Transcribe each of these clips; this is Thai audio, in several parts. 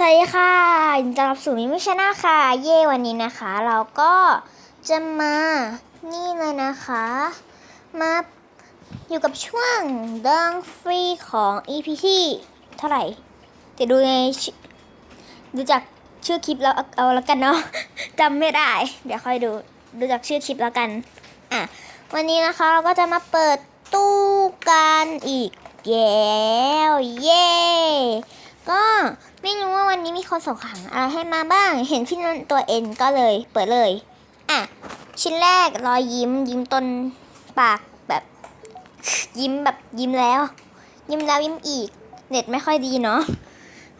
สวัสดีค่ะยินดีต้อนรับสู่มิมิชนาค่ะ เย่วันนี้นะคะ เราก็จะมานี่เลยนะคะ มาอยู่กับช่วงเดังฟรีของ EP ที่เท่าไหร่เดี๋ยวดูในดูจากชื่อคลิปแล้วเอาแล้วกันเนาะจำไม่ได้ เดี๋ยวค่อยดูดูจากชื่อคลิปแล้วกันอะวันนี้นะคะเราก็จะมาเปิดตู้กันอีกแล้วเย่ ไม่รู้ว่าวันนี้มีคนส่งของอะไรให้มาบ้าง เห็นที่นั่นตัวเอ็นก็เลย เปิดเลย อะ ชิ้นแรกรอยยิ้ม ยิ้มตนปากแบบ ยิ้มแบบยิ้มแล้ว ยิ้มแล้วยิ้มอีก เน็ตไม่ค่อยดีเนาะ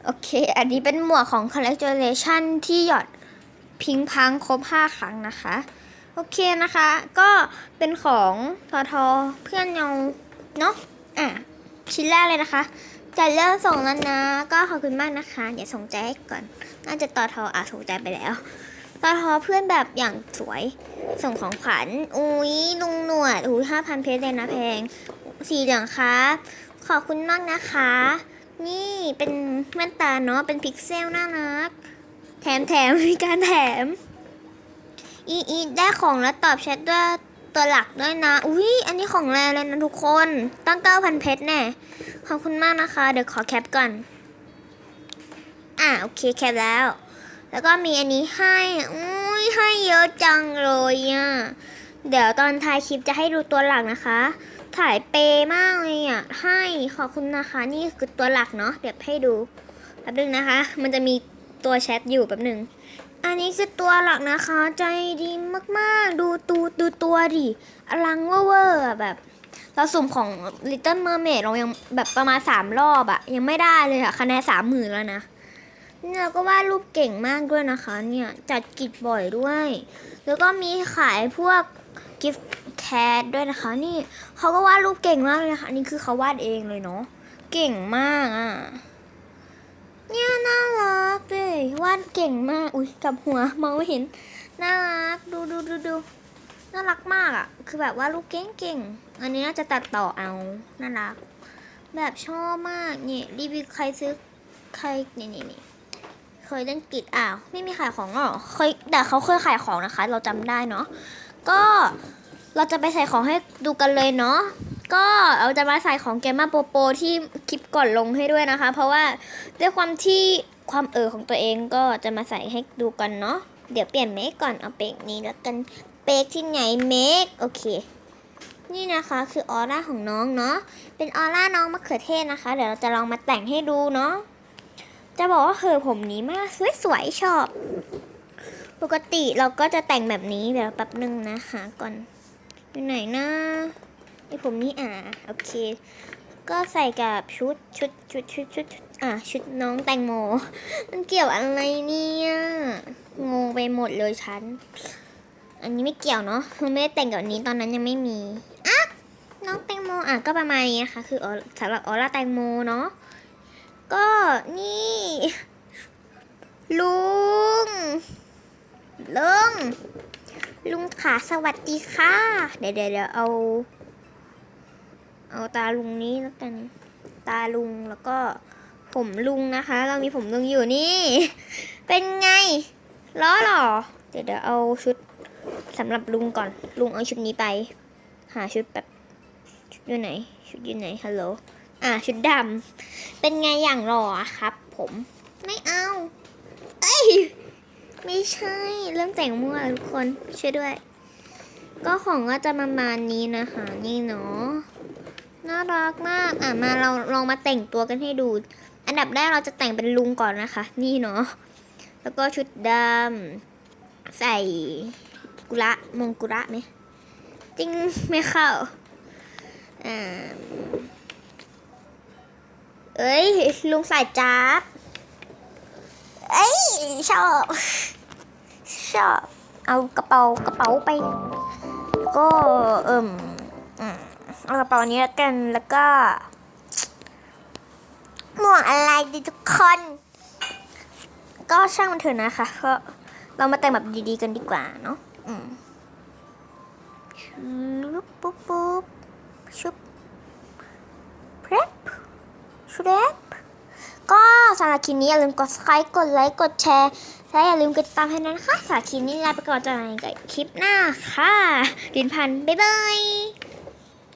โอเค อันนี้เป็นหมวกของ Collection ที่หยอดพิงพังครบ 5 ครั้งนะคะ โอเคนะคะ ก็เป็นของทอทอเพื่อนเงาเนาะ อะ ชิ้นแรกเลยนะคะ จะเริ่มส่งแล้วนะ ก็ขอบคุณมากนะคะ เดี๋ยวส่งใจให้ก่อน น่าจะต่อทออะส่งใจไปแล้วต่อทอเพื่อนแบบอย่างสวย ส่งของขวัญ อุ้ยลุงหนวดอุ้ยห้าพันเพชรเลยนะแพง สีเหลืองครับขอบคุณมากนะคะ นี่เป็นแว่นตาเนาะ เป็นพิกเซลน่ารัก แถมแถมมีการแถม อีอีได้ของแล้วตอบแชทด้วย ตัวหลักด้วยนะ อุ้ยอันนี้ของแรเลยนะทุกคน ตั้งเก้าพันเพชรแน่ ขอบคุณมากนะคะ เดี๋ยวขอแคปก่อน อะโอเคแคปแล้ว แล้วก็มีอันนี้ให้ อุ้ยให้เยอะจังเลยอะ เดี๋ยวตอนท้ายคลิปจะให้ดูตัวหลักนะคะ ถ่ายเปย์มากเลยอะ ให้ขอบคุณนะคะ นี่คือตัวหลักเนาะ เดี๋ยวให้ดูแป๊บนึงนะคะ มันจะมีตัวแชทอยู่แป๊บนึง อันนี้คือตัวหลักนะคะ ใจดีมากๆ ดูตูดูตัวดิอลังเวอร์แบบ เราสุ่มของ Little Mermaid เรายังแบบประมาณสามรอบอะยังไม่ได้เลยอะคะแนนสามหมื่นแล้วนะเนี่ยเราก็วาดรูปเก่งมากด้วยนะคะ เนี่ยจัดกิจบ่อยด้วย แล้วก็มีขายพวกกิฟต์แคดด้วยนะคะ นี่เขาก็วาดรูปเก่งมากเลยนะคะอันนี่คือเขาวาดเองเลยเนาะเก่งมากอะเนี่ยน่ารักเลยวาดเก่งมาก อุ้ยกลับหัวมองไม่เห็น น่ารัก ดูดูดูดูน่ารักมากอะ่ะ คือแบบว่าลูกเก่งๆอันนี้น่าจะตัดต่อเอา น่ารัก แบบชอบมาก เนี่ยรีวิวใครซื้อใครนี่นี่นี่เคยเล่นกิจอ้าว ไม่มีขายของหรอ เคย แต่เขาเคยขายของนะคะ เราจำได้เนาะ ก็เราจะไปใส่ของให้ดูกันเลยเนาะก็เราจะมาใส่ของเกมมาโปโปที่คลิปก่อนลงให้ด้วยนะคะ เพราะว่าด้วยความที่ ความเออของตัวเองก็จะมาใส่ให้ดูกันเนาะเดี๋ยวเปลี่ยนเมคก่อนเอาเปกนี้แล้วกันเปกที่ไหนเมคโอเค นี่นะคะคือออร่าของน้องเนาะเป็นออร่าน้องมะเขือเทศนะคะ เดี๋ยวเราจะลองมาแต่งให้ดูเนาะจะบอกว่าเธอผมนี้มากสวยๆชอบ ปกติเราก็จะแต่งแบบนี้เดี๋ยวแป๊บนึงนะหาก่อนอยู่ไหนนะไอผมนี่อ่าโอเค ก็ใส่กับชุดชุดชุดชุดชุดชุดอะชุดน้องแตงโม มันเกี่ยวอะไรเนี่ย งงไปหมดเลยฉัน อันนี้ไม่เกี่ยวเนาะคือไม่ได้แต่งกับนี้ตอนนั้นยังไม่มีอะน้องแตงโมอะก็ประมาณนี้นะคะคือออสำหรับออร่าแตงโมเนาะก็นี่ ลุง ลุง ลุงขาสวัสดีค่ะ เดี๋ยวเดี๋ยวเอา เอาตาลุงนี้แล้วกัน ตาลุงแล้วก็ผมลุงนะคะ เรามีผมลุงอยู่นี่ เป็นไงล้อหรอ เดี๋ยวเดี๋ยวเอาชุดสำหรับลุงก่อน ลุงเอาชุดนี้ไป หาชุดแบบชุดอยู่ไหน ชุดอยู่ไหน ฮัลโหล อ่า ชุดดำ เป็นไงอย่างหล่อครับ ผม ไม่เอา เอ้ย ไม่ใช่ เริ่มแต่งมั่วแล้วทุกคน ช่วยด้วย ก็ของก็จะประมาณนี้นะคะ นี่เนาะ น่ารักมาก อะมาเราลองมาแต่งตัวกันให้ดู อันดับแรกเราจะแต่งเป็นลุงก่อนนะคะ นี่เนาะ แล้วก็ชุดดำใส่กุระมงกุระไหมจริงไม่เข้า อ่า เอ้ย ลุงใส่จ๊าบเอ้ย ชอบ ชอบ เอากระเป๋ากระเป๋าไป ก็เอิ่มอืม เอากระเป๋านี้แล้วกันแล้วก็ หมวกอะไรดีทุกคน ก็ช่างมันเถอะนะคะก็เรามาแต่งแบบดีๆกันดีกว่าเนาะอืมชุบปุ๊บปุ๊บชุบเพรปชุเพรปก็สำหรับคลิปนี้อย่าลืมกด subscribe กดไลค์กดแชร์และอย่าลืมกดติดตามให้ด้นะคะสำหรับคลิปนี้ลาไปก่อนจอกันใหม่ในคลิปหน้าค่ะดินพันธ์บ๊ายบาย